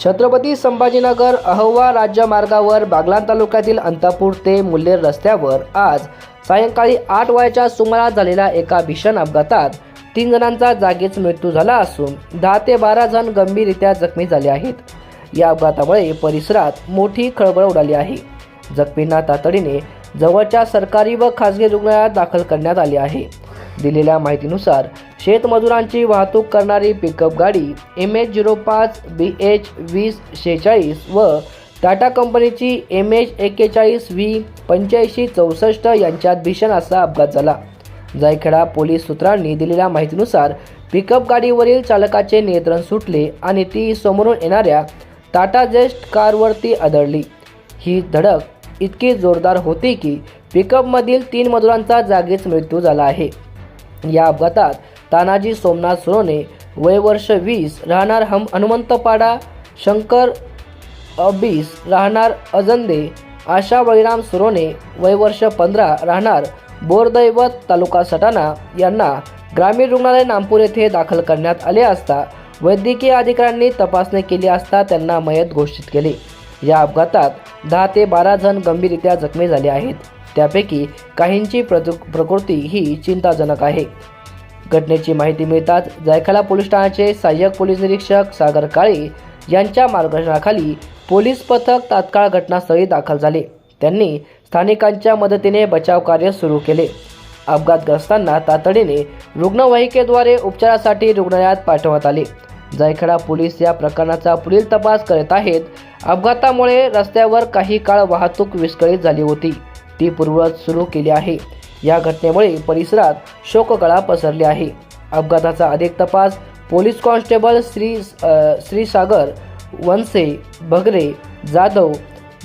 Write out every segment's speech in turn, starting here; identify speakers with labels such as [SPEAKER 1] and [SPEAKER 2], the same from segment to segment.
[SPEAKER 1] छत्रपती संभाजीनगर अहवा राज्य मार्गावर बागलाण तालुक्यातील अंतापूर ते मुल्लेर रस्त्यावर आज सायंकाळी आठ वयाच्या सुमारास झालेल्या एका भीषण अपघातात तीन जणांचा जागीच मृत्यू झाला असून दहा ते बारा जण गंभीररित्या जखमी झाले आहेत. या अपघातामुळे परिसरात मोठी खळबळ उडाली आहे. जखमींना तातडीने जवळच्या सरकारी व खासगी रुग्णालयात दाखल करण्यात आले आहे. दिलेल्या माहितीनुसार शेतमजुरांची वाहतूक करणारी पिकअप गाडी एम एच झिरो पाच बी एच वीस शेहेचाळीस व टाटा कंपनीची एम एच एक्केचाळीस व्ही पंच्याऐंशी चौसष्ट यांच्यात भीषण असा अपघात झाला. जायखेडा पोलीस सूत्रांनी दिलेल्या माहितीनुसार पिकअप गाडीवरील चालकाचे नियंत्रण सुटले आणि ती समोरून येणाऱ्या टाटा जेस्ट कारवरती आदळली. ही धडक इतकी जोरदार होती की पिकअपमधील तीन मजुरांचा जागीच मृत्यू झाला आहे. या अपघातात तानाजी सोमनाथ सोनोने वय वर्ष वीस राहणार हम हनुमंतपाडा शंकर अबीस राहणार अजंदे आशा बळीराम सुरोने वय वर्ष पंधरा राहणार बोरदैवत तालुका सटाणा यांना ग्रामीण रुग्णालय नामपूर येथे दाखल करण्यात आले असता वैद्यकीय अधिकाऱ्यांनी तपासणी केली असता त्यांना मयत घोषित केले. या अपघातात दहा ते बारा जण गंभीररित्या जखमी झाले आहेत. त्यापैकी काहींची प्रतु प्रकृती ही चिंताजनक आहे. घटनेची माहिती मिळताच जायखला पोलीस ठाण्याचे सहाय्यक पोलीस निरीक्षक सागर काळे यांच्या मार्गदर्शनाखाली पोलीस पथक तात्काळ घटनास्थळी दाखल झाले. त्यांनी स्थानिकांच्या मदतीने बचाव कार्य सुरू केले. अपघातग्रस्तांना तातडीने रुग्णवाहिकेद्वारे उपचारासाठी रुग्णालयात पाठवण्यात आले. जायखेडा पोलीस या प्रकरणाचा पुढील तपास करत आहेत. अपघातामुळे रस्त्यावर काही काळ वाहतूक विस्कळीत झाली होती. ती पूर्ववत सुरू केली आहे. या घटनेमुळे परिसरात शोककळा पसरली आहे. अपघाताचा अधिक तपास पोलीस कॉन्स्टेबल श्री श्रीसागर वनसे भगरे जाधव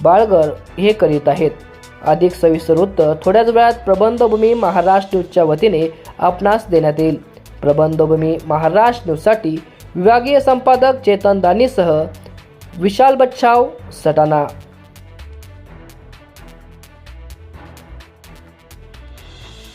[SPEAKER 1] बाळगर हे करीत आहेत. अधिक सविस्तर वृत्त थोड्याच वेळात प्रबंधभूमी महाराष्ट्र न्यूजच्या वतीने आपणास देण्यात येईल. प्रबंधभूमी महाराष्ट्र न्यूजसाठी विभागीय संपादक चेतन दानीसह विशाल बच्छाव सटाणा.